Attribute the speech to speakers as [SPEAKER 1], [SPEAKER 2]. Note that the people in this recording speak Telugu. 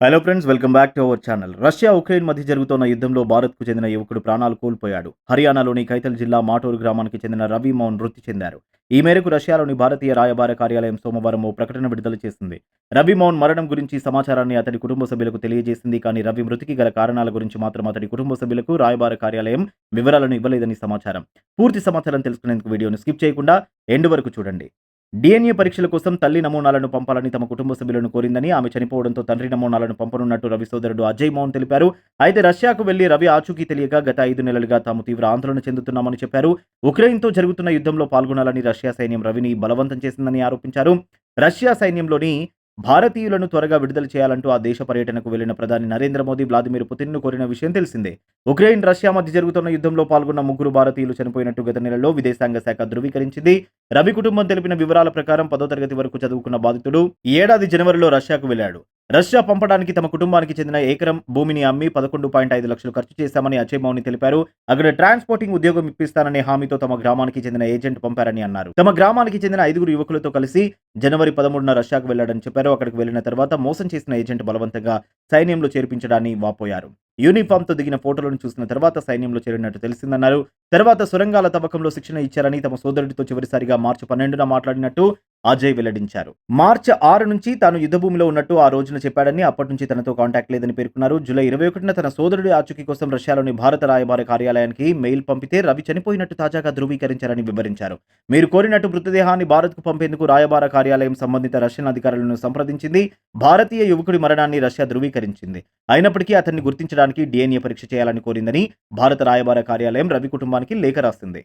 [SPEAKER 1] Hello friends welcome back to our channel Russia Ukraine మధ్య జరుగుతున్న యుద్ధంలో భారత్కు చెందిన యువకుడు ప్రాణాలు కోల్పోయాడు. హర్యానాలోని కైతల్ జిల్లా మాటూరు గ్రామానికి చెందిన రవి మౌన్ మృతి చెందారు. ఈ మేరకు రష్యాలోని భారతీయ రాయబార కార్యాలయం సోమవారం ఓ ప్రకటన విడుదల చేసింది. రవి మౌన్ మరణం గురించి సమాచారాన్ని అతడి కుటుంబ సభ్యులకు తెలియజేసింది కానీ రవి మృతికి గల కారణాల గురించి మాత్రం అతడి కుటుంబ సభ్యులకు రాయబార కార్యాలయం వివరాలను ఇవ్వలేదని సమాచారం. పూర్తి సమాచారం తెలుసుకునేందుకు వీడియోను స్కిప్ చేయకుండా ఎండు వరకు చూడండి. డిఎన్ఏ పరీక్షల కోసం తల్లి నమూనాలను పంపాలని తమ కుటుంబ సభ్యులను కోరిందని ఆమె చనిపోవడంతో తండ్రి నమూనాలను పంపనున్నట్టు రవి సోదరుడు అజయ్ మౌన్ తెలిపారు. అయితే రష్యాకు వెళ్ళి రవి ఆచూకీ తెలియక గత ఐదు నెలలుగా తాము తీవ్ర ఆందోళన చెందుతున్నామని చెప్పారు. ఉక్రెయిన్తో జరుగుతున్న యుద్ధంలో పాల్గొనాలని రష్యా సైన్యం రవిని బలవంతం చేసిందని ఆరోపించారు. రష్యా సైన్యంలోని భారతీయులను త్వరగా విడుదల చేయాలంటూ ఆ దేశ పర్యటనకు వెళ్ళిన ప్రధాని నరేంద్ర మోదీ వ్లాదిమిర్ పుతిన్ను కోరిన విషయం తెలిసిందే. ఉక్రెయిన్ రష్యా మధ్య జరుగుతున్న యుద్ధంలో పాల్గొన్న ముగ్గురు భారతీయులు చనిపోయినట్టు గత నెలలో విదేశాంగ శాఖ ధృవీకరించింది. రవి కుటుంబం తెలిపిన వివరాల ప్రకారం పదో తరగతి వరకు చదువుకున్న బాధితుడు ఈ ఏడాది జనవరిలో రష్యాకు వెళ్ళాడు రష్యా పంపడానికి తమ కుటుంబానికి చెందిన ఏకరం భూమిని అమ్మి పదకొండు పాయింట్ ఐదు లక్షలు ఖర్చు చేశామని అజయ్ మౌని తెలిపారు. అక్కడ ట్రాన్స్పోర్టింగ్ ఉద్యోగం ఇప్పిస్తాననే హామీతో తమ గ్రామానికి చెందిన ఏజెంట్ పంపారని అన్నారు. తమ గ్రామానికి చెందిన ఐదుగురు యువకులతో కలిసి జనవరి పదమూడున రష్యాకు వెళ్ళాడని చెప్పారు. అక్కడికి వెళ్ళిన తర్వాత మోసం చేసిన ఏజెంట్ బలవంతంగా సైన్యంలో చేర్పించడాన్ని వాపోయారు. యూనిఫామ్తో దిగిన ఫోటోలను చూసిన తర్వాత సైన్యంలో చేరినట్టు తెలిసిందన్నారు. తర్వాత సొరంగాల తవ్వకంలో శిక్షణ ఇచ్చారని తమ సోదరుడితో చివరిసారిగా మార్చి పన్నెండున మాట్లాడినట్టు అజయ్ వెల్లడించారు. మార్చి ఆరు నుంచి తాను యుద్ధభూమిలో ఉన్నట్టు ఆ రోజున చెప్పాడని అప్పటి నుంచి తనతో కాంటాక్ట్ లేదని పేర్కొన్నారు. జూలై ఇరవై ఒకటిన తన సోదరుడి ఆచూకీ కోసం రష్యాలోని భారత రాయబార కార్యాలయానికి మెయిల్ పంపితే రవి చనిపోయినట్టు తాజాగా ధృవీకరించారని వివరించారు. మీరు కోరినట్టు మృతదేహాన్ని భారత్కు పంపేందుకు రాయబార కార్యాలయం సంబంధిత రష్యన్ అధికారులను సంప్రదించింది. భారతీయ యువకుడి మరణాన్ని రష్యా ధృవీకరించింది. అయినప్పటికీ అతన్ని గుర్తించడానికి డిఎన్ఏ పరీక్ష చేయాలని కోరిందని భారత రాయబార కార్యాలయం రవి కుటుంబానికి లేఖ రాసింది.